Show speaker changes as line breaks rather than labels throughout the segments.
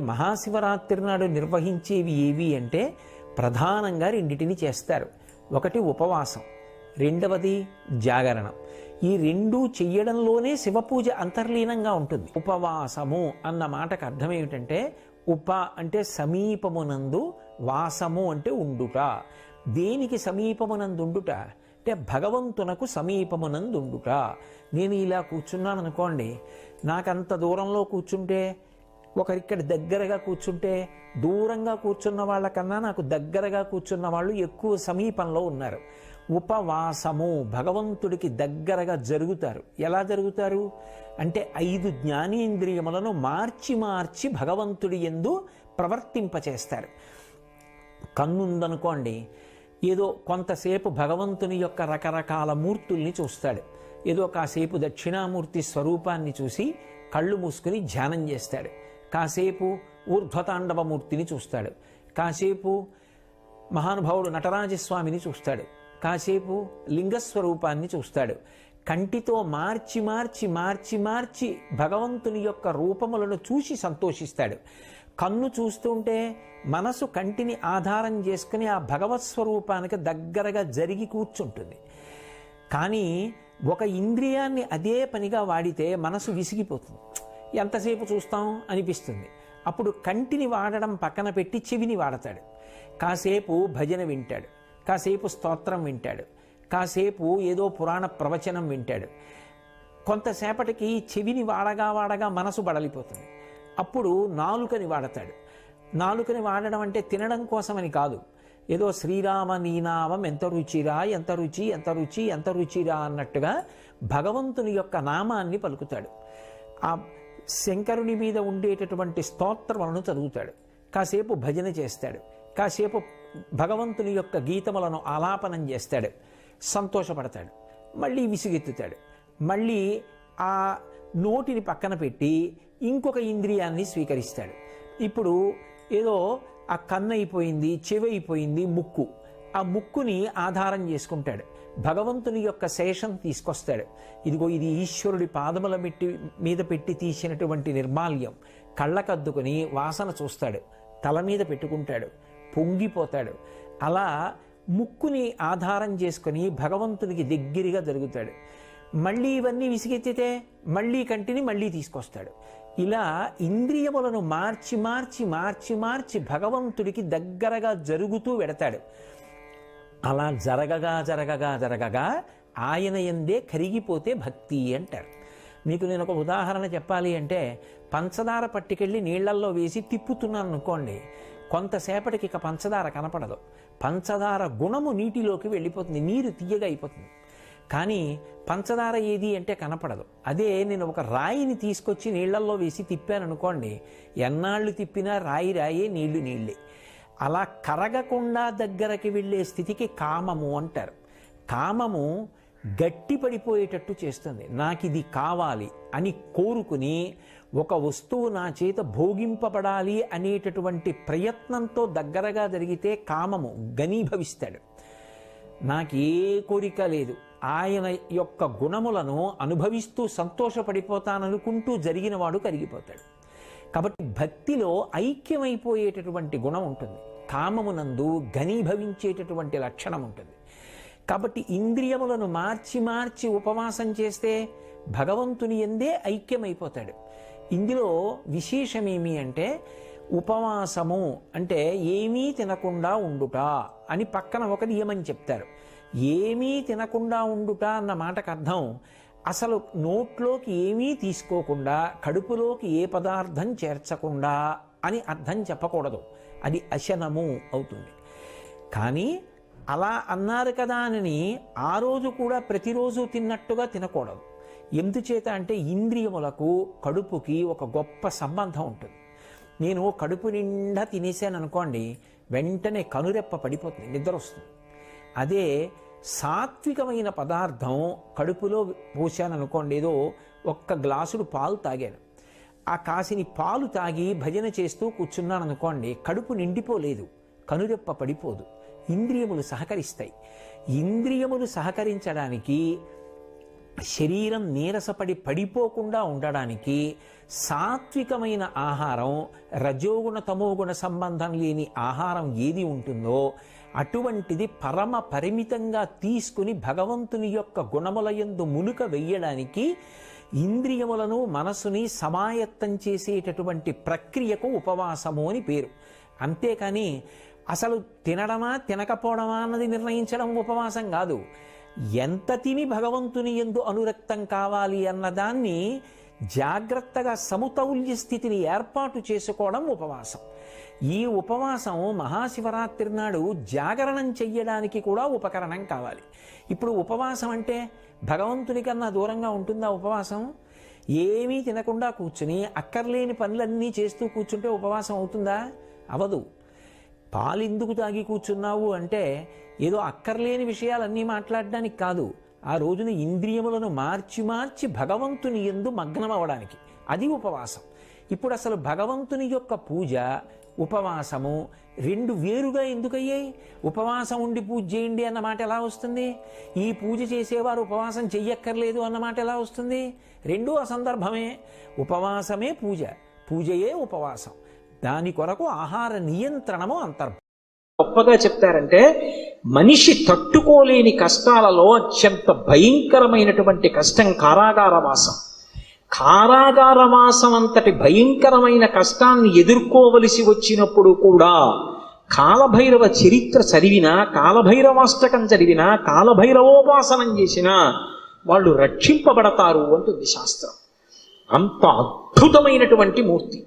మహాశివరాత్రి నాడు నిర్వహించేవి ఏవి అంటే ప్రధానంగా రెండిటిని చేస్తారు. ఒకటి ఉపవాసం రెండవది జాగరణం. ఈ రెండు చెయ్యడంలోనే శివపూజ అంతర్లీనంగా ఉంటుంది. ఉపవాసము అన్న మాటకు అర్థం ఏమిటంటే ఉప అంటే సమీపమునందు వాసము అంటే ఉండుట. దేనికి సమీపమునందుండుట? అంటే భగవంతునకు సమీపమునందుండుట. నేను ఇలా కూర్చున్నాను అనుకోండి నాకంత దూరంలో కూర్చుంటే ఒకరిక్కడ దగ్గరగా కూర్చుంటే దూరంగా కూర్చున్న వాళ్ళకన్నా నాకు దగ్గరగా కూర్చున్న వాళ్ళు ఎక్కువ సమీపంలో ఉన్నారు. ఉపవాసము భగవంతుడికి దగ్గరగా జరుగుతారు. ఎలా జరుగుతారు? అంటే ఐదు జ్ఞానేంద్రియములను మార్చి మార్చి భగవంతుడి ఎందు ప్రవర్తింపచేస్తారు. కన్నుందనుకోండి ఏదో కొంతసేపు భగవంతుని యొక్క రకరకాల మూర్తుల్ని చూస్తాడు. ఏదో కాసేపు దక్షిణామూర్తి స్వరూపాన్ని చూసి కళ్ళు మూసుకుని ధ్యానం చేస్తాడు. కాసేపు ఊర్ధ్వతాండవమూర్తిని చూస్తాడు. కాసేపు మహానుభావుడు నటరాజస్వామిని చూస్తాడు. కాసేపు లింగస్వరూపాన్ని చూస్తాడు. కంటితో మార్చి మార్చి మార్చి మార్చి భగవంతుని యొక్క రూపములను చూసి సంతోషిస్తాడు. కన్ను చూస్తుంటే మనసు కంటిని ఆధారం చేసుకుని ఆ భగవత్ స్వరూపానికి దగ్గరగా జరిగి కూర్చుంటుంది. కానీ ఒక ఇంద్రియాన్ని అదే పనిగా వాడితే మనసు విసిగిపోతుంది. ఎంతసేపు చూస్తాం అనిపిస్తుంది. అప్పుడు కంటిని వాడడం పక్కన పెట్టి చెవిని వాడతాడు. కాసేపు భజన వింటాడు. కాసేపు స్తోత్రం వింటాడు. కాసేపు ఏదో పురాణ ప్రవచనం వింటాడు. కొంతసేపటికి చెవిని వాడగా వాడగా మనసు బడలిపోతుంది. అప్పుడు నాలుకని వాడతాడు. నాలుకని వాడడం అంటే తినడం కోసమని కాదు. ఏదో శ్రీరామ నీనామం ఎంత రుచిరా ఎంత రుచి ఎంత రుచి ఎంత రుచిరా అన్నట్టుగా భగవంతుని యొక్క నామాన్ని పలుకుతాడు. ఆ శంకరుని మీద ఉండేటటువంటి స్తోత్రములను చదువుతాడు. కాసేపు భజన చేస్తాడు. కాసేపు భగవంతుని యొక్క గీతములను ఆలాపనం చేస్తాడు. సంతోషపడతాడు. మళ్ళీ విసుగెత్తుతాడు. మళ్ళీ ఆ నోటిని పక్కన పెట్టి ఇంకొక ఇంద్రియాన్ని స్వీకరిస్తాడు. ఇప్పుడు ఏదో ఆ కన్ను అయిపోయింది చెవి అయిపోయింది ముక్కు. ఆ ముక్కుని ఆధారం చేసుకుంటాడు. భగవంతుని యొక్క శేషం తీసుకొస్తాడు. ఇదిగో ఇది ఈశ్వరుడి పాదముల మెట్టి మీద పెట్టి తీసినటువంటి నిర్మాల్యం. కళ్ళకద్దుకుని వాసన చూస్తాడు. తల మీద పెట్టుకుంటాడు. పొంగిపోతాడు. అలా ముక్కుని ఆధారం చేసుకుని భగవంతునికి దగ్గరగా జరుగుతాడు. మళ్ళీ ఇవన్నీ విసిగెత్తితే మళ్ళీ కంటిని మళ్ళీ తీసుకొస్తాడు. ఇలా ఇంద్రియములను మార్చి మార్చి మార్చి మార్చి భగవంతుడికి దగ్గరగా జరుగుతూ వెడతాడు. అలా జరగగా జరగగా జరగగా ఆయన ఎందే కరిగిపోతే భక్తి అంటారు. మీకు నేను ఒక ఉదాహరణ చెప్పాలి అంటే పంచదార పట్టుకెళ్ళి నీళ్ళల్లో వేసి తిప్పుతున్నాను అనుకోండి కొంతసేపటికి ఇక పంచదార కనపడదు. పంచదార గుణము నీటిలోకి వెళ్ళిపోతుంది నీరు తీయగా అయిపోతుంది. కానీ పంచదార ఏది అంటే కనపడదు. అదే నేను ఒక రాయిని తీసుకొచ్చి నీళ్ళల్లో వేసి తిప్పాను అనుకోండి ఎన్నాళ్ళు తిప్పినా రాయి రాయే నీళ్ళు నీళ్ళే. అలా కరగకుండా దగ్గరకి వెళ్ళే స్థితికి కామము అంటారు. కామము గట్టి పడిపోయేటట్టు చేస్తుంది. నాకు ఇది కావాలి అని కోరుకుని ఒక వస్తువు నా చేత భోగింపబడాలి అనేటటువంటి ప్రయత్నంతో దగ్గరగా జరిగితే కామము గనీభవిస్తాడు నాకు ఏ కోరిక లేదు. ఆయన యొక్క గుణములను అనుభవిస్తూ సంతోషపడిపోతాననుకుంటూ జరిగిన వాడు కరిగిపోతాడు. కాబట్టి భక్తిలో ఐక్యమైపోయేటటువంటి గుణం ఉంటుంది. కామమునందు ఘనీభవించేటటువంటి లక్షణం ఉంటుంది. కాబట్టి ఇంద్రియములను మార్చి మార్చి ఉపవాసం చేస్తే భగవంతుని ఎందే ఐక్యమైపోతాడు. ఇందులో విశేషమేమి అంటే ఉపవాసము అంటే ఏమీ తినకుండా ఉండుట అని పక్కన ఒక నియమం చెప్తారు. ఏమీ తినకుండా ఉండుట అన్న మాటకు అర్థం అసలు నోట్లోకి ఏమీ తీసుకోకుండా కడుపులోకి ఏ పదార్థం చేర్చకుండా అని అర్థం చెప్పకూడదు. అది అశనము అవుతుంది. కానీ అలా అన్నారు కదా అని ఆ రోజు కూడా ప్రతిరోజు తిన్నట్టుగా తినకూడదు. ఎందుచేత అంటే ఇంద్రియములకు కడుపుకి ఒక గొప్ప సంబంధం ఉంటుంది. నేను కడుపు నిండా తినేసాను అనుకోండి వెంటనే కనురెప్ప పడిపోతుంది నిద్ర వస్తుంది అదే సాత్వికమైన పదార్థం కడుపులో పోసాను అనుకోండి ఏదో ఒక్క గ్లాసుడు పాలు తాగాను. ఆ కాసిని పాలు తాగి భజన చేస్తూ కూర్చున్నాను అనుకోండి కడుపు నిండిపోలేదు కనురెప్ప పడిపోదు ఇంద్రియములు సహకరిస్తాయి. ఇంద్రియములు సహకరించడానికి శరీరం నీరసపడి పడిపోకుండా ఉండడానికి సాత్వికమైన ఆహారం రజోగుణ తమోగుణ సంబంధం లేని ఆహారం ఏది ఉంటుందో అటువంటిది పరమ పరిమితంగా తీసుకుని భగవంతుని యొక్క గుణములయందు మునుక వెయ్యడానికి ఇంద్రియములను మనసుని సమాయత్తం చేసేటటువంటి ప్రక్రియకు ఉపవాసము అని పేరు. అంతేకాని అసలు తినడమా తినకపోవడమా అన్నది నిర్ణయించడం ఉపవాసం కాదు. ఎంత తిని భగవంతుని ఎందు అనురక్తం కావాలి అన్నదాన్ని జాగ్రత్తగా సమతౌల్య స్థితిని ఏర్పాటు చేసుకోవడం ఉపవాసం. ఈ ఉపవాసం మహాశివరాత్రి నాడు జాగరణం చెయ్యడానికి కూడా ఉపకరణం కావాలి. ఇప్పుడు ఉపవాసం అంటే భగవంతుని కన్నా దూరంగా ఉంటుందా ఉపవాసం? ఏమీ తినకుండా కూర్చుని అక్కర్లేని పనులన్నీ చేస్తూ కూర్చుంటే ఉపవాసం అవుతుందా? అవదు. పాలెందుకు తాగి కూర్చున్నావు అంటే ఏదో అక్కర్లేని విషయాలన్నీ మాట్లాడడానికి కాదు. ఆ రోజున ఇంద్రియములను మార్చి మార్చి భగవంతుని ఎందు మగ్నం అది ఉపవాసం. ఇప్పుడు అసలు భగవంతుని యొక్క పూజ ఉపవాసము రెండు వేరుగా ఎందుకయ్యాయి? ఉపవాసం ఉండి పూజ చేయండి అన్నమాట ఎలా వస్తుంది? ఈ పూజ చేసేవారు ఉపవాసం చెయ్యక్కర్లేదు అన్న మాట ఎలా వస్తుంది? రెండూ అసందర్భమే. ఉపవాసమే పూజ. పూజయే ఉపవాసం. దాని కొరకు ఆహార నియంత్రణము అంతర్భం
గొప్పగా చెప్తారంటే మనిషి తట్టుకోలేని కష్టాలలో అత్యంత భయంకరమైనటువంటి కష్టం కారాగారవాసం కారాగారవాసం అంతటి భయంకరమైన కష్టాన్ని ఎదుర్కోవలసి వచ్చినప్పుడు కూడా కాలభైరవ చరిత్ర చదివినా కాలభైరవాష్టకం చదివినా కాలభైరవోపాసనం చేసినా వాళ్ళు రక్షింపబడతారు అంటుంది శాస్త్రం. అంత అద్భుతమైనటువంటి మూర్తి.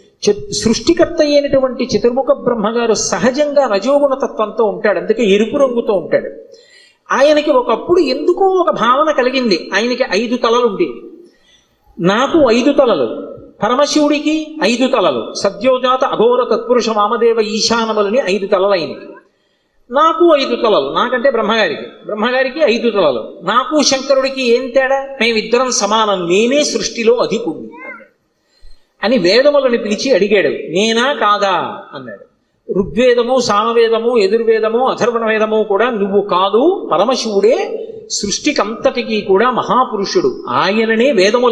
సృష్టికర్త అయినటువంటి చతుర్ముఖ బ్రహ్మగారు సహజంగా రజోగుణ తత్వంతో ఉంటాడు. అందుకే ఎరుపు రంగుతో ఉంటాడు. ఆయనకి ఒకప్పుడు ఎందుకో ఒక భావన కలిగింది. ఆయనకి ఐదు తలలు ఉండేవి నాకు ఐదు తలలు పరమశివుడికి ఐదు తలలు సద్యోజాత అఘోర తత్పురుష వామదేవ ఈశానములని ఐదు తలలు ఆయనకి. నాకు ఐదు తలలు నాకంటే బ్రహ్మగారికి. బ్రహ్మగారికి ఐదు తలలు. నాకు శంకరుడికి ఏం తేడా? మేమిద్దరం సమానం. నేనే సృష్టిలో అధికుణ్ణి. అని వేదములను పిలిచి అడిగాడు. నేనా కాదా? అన్నాడు. ఋగ్వేదము సామవేదము ఎదుర్వేదము అథర్వణ వేదము కూడా నువ్వు కాదు పరమశివుడే సృష్టికంతటికి కూడా మహాపురుషుడు. ఆయననే వేదములు